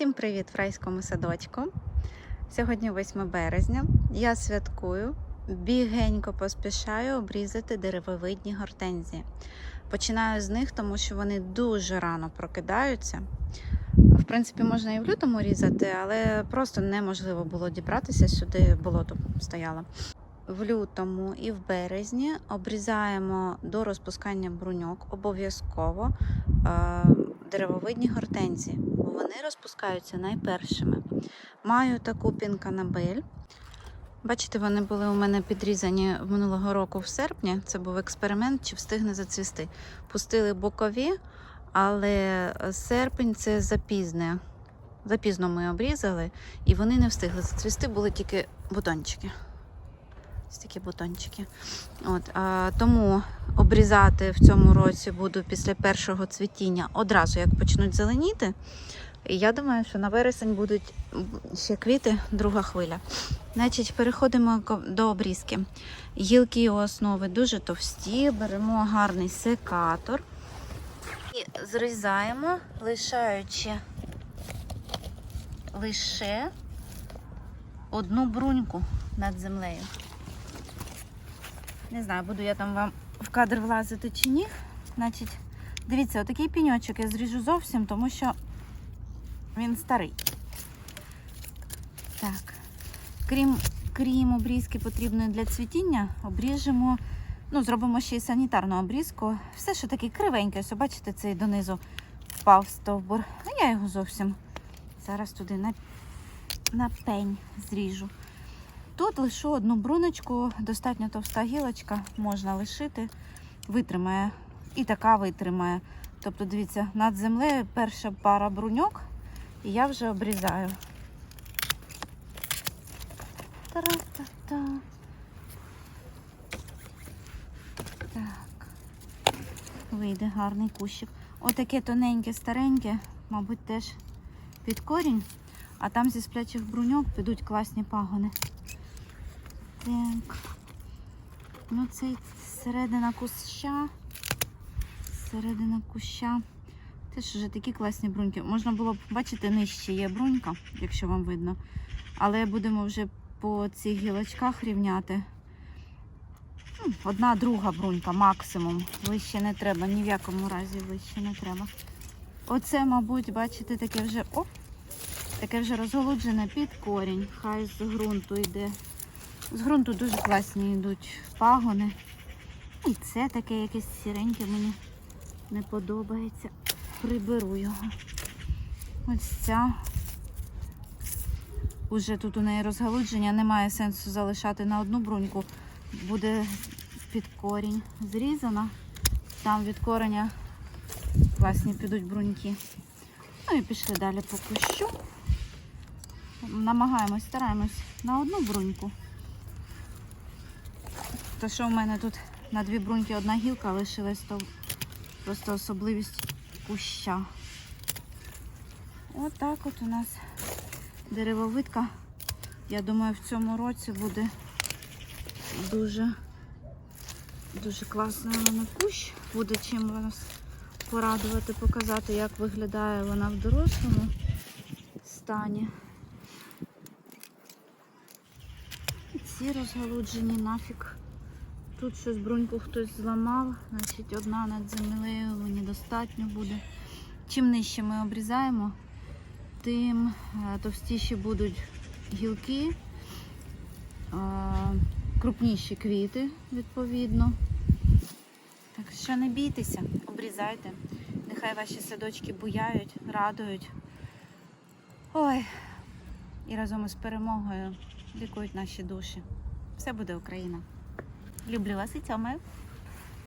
Всім привіт в райському садочку. Сьогодні 8 березня. Я святкую, бігенько поспішаю обрізати деревовидні гортензії. Починаю з них, тому що вони дуже рано прокидаються. В принципі, можна і в лютому різати, але просто неможливо було дібратися сюди, болото стояло. В лютому і в березні обрізаємо до розпускання бруньок обов'язково е, деревовидні гортензії, вони розпускаються найпершими. Маю таку пінканабель. Бачите, вони були у мене підрізані минулого року в серпні. Це був експеримент, чи встигне зацвісти. Пустили бокові, але серпень це запізне. Запізно ми обрізали, і вони не встигли зацвісти, були тільки бутончики. Ось такі бутончики. От, а, тому обрізати в цьому році буду після першого цвітіння одразу, як почнуть зеленіти. І я думаю, що на вересень будуть ще квіти, друга хвиля. Значить, переходимо до обрізки. Гілки у основи дуже товсті, беремо гарний секатор і зрізаємо, лишаючи лише одну бруньку над землею. Не знаю, буду я там вам в кадр влазити чи ні. Значить, дивіться, отакий піньочок я зріжу зовсім, тому що він старий. Так. Крім, крім обрізки потрібної для цвітіння, обріжемо, ну, зробимо ще й санітарну обрізку. Все, що таке кривеньке, ось бачите, цей донизу впав стовбур. А я його зовсім зараз туди на, на пень зріжу. Тут лишу одну бруночку, достатньо товста гілочка, можна лишити, витримає. І така витримає. Тобто, дивіться, над землею перша пара бруньок, і я вже обрізаю. Тара-та-та. Так. Вийде гарний кущик. Отаке тоненьке, стареньке, мабуть, теж під корінь, а там зі сплячих бруньок підуть класні пагони. Так. Ну, цей середина куща. Середина куща. Теж вже такі класні бруньки. Можна було б бачити, нижче є брунька, якщо вам видно. Але будемо вже по цих гілочках рівняти. Одна друга брунька максимум. Вище не треба, ні в якому разі вище не треба. Оце, мабуть, бачите, таке вже о, таке вже розголуджене під корінь. Хай з ґрунту йде. З ґрунту дуже класні йдуть пагони. І це таке якесь сіреньке мені не подобається. Приберу його. Ось ця. Уже тут у неї розгалудження, немає сенсу залишати на одну бруньку. Буде під корінь зрізана. Там від кореня класні підуть бруньки. Ну і пішли далі по кущу. Намагаємось, стараємось на одну бруньку. То що в мене тут на дві бруньки одна гілка лишилась, то просто особливість куща. Отак от у нас деревовидка. Я думаю, в цьому році буде дуже, дуже класний вона кущ. Буде чим вас порадувати, показати, як виглядає вона в дорослому стані. Ці розгалуджені нафіг. Тут щось бруньку хтось зламав, значить одна над землею мені достатньо буде. Чим нижче ми обрізаємо, тим е, товстіші будуть гілки, е, крупніші квіти, відповідно. Так що не бійтеся, обрізайте. Нехай ваші садочки буяють, радують. Ой, і разом із перемогою лікують наші душі. Все буде Україна. Люблю вас і цьомаю.